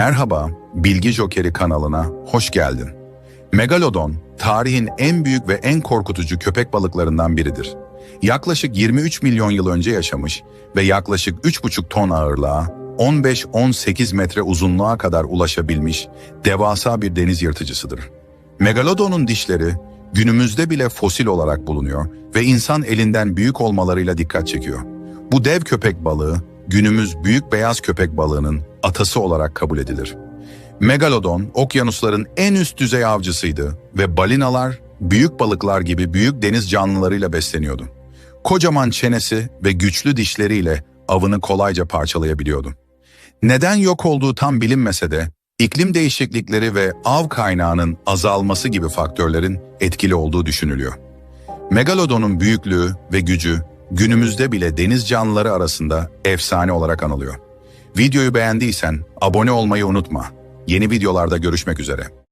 Merhaba, Bilgi Jokeri kanalına hoş geldin. Megalodon, tarihin en büyük ve en korkutucu köpek balıklarından biridir. Yaklaşık 23 milyon yıl önce yaşamış ve yaklaşık 3,5 ton ağırlığa, 15-18 metre uzunluğa kadar ulaşabilmiş devasa bir deniz yırtıcısıdır. Megalodon'un dişleri günümüzde bile fosil olarak bulunuyor ve insan elinden büyük olmalarıyla dikkat çekiyor. Bu dev köpek balığı günümüz büyük beyaz köpek balığının atası olarak kabul edilir. Megalodon okyanusların en üst düzey avcısıydı ve balinalar büyük balıklar gibi büyük deniz canlılarıyla besleniyordu. Kocaman çenesi ve güçlü dişleriyle avını kolayca parçalayabiliyordu. Neden yok olduğu tam bilinmese de iklim değişiklikleri ve av kaynağının azalması gibi faktörlerin etkili olduğu düşünülüyor. Megalodon'un büyüklüğü ve gücü günümüzde bile deniz canlıları arasında efsane olarak anılıyor. Videoyu beğendiysen abone olmayı unutma. Yeni videolarda görüşmek üzere.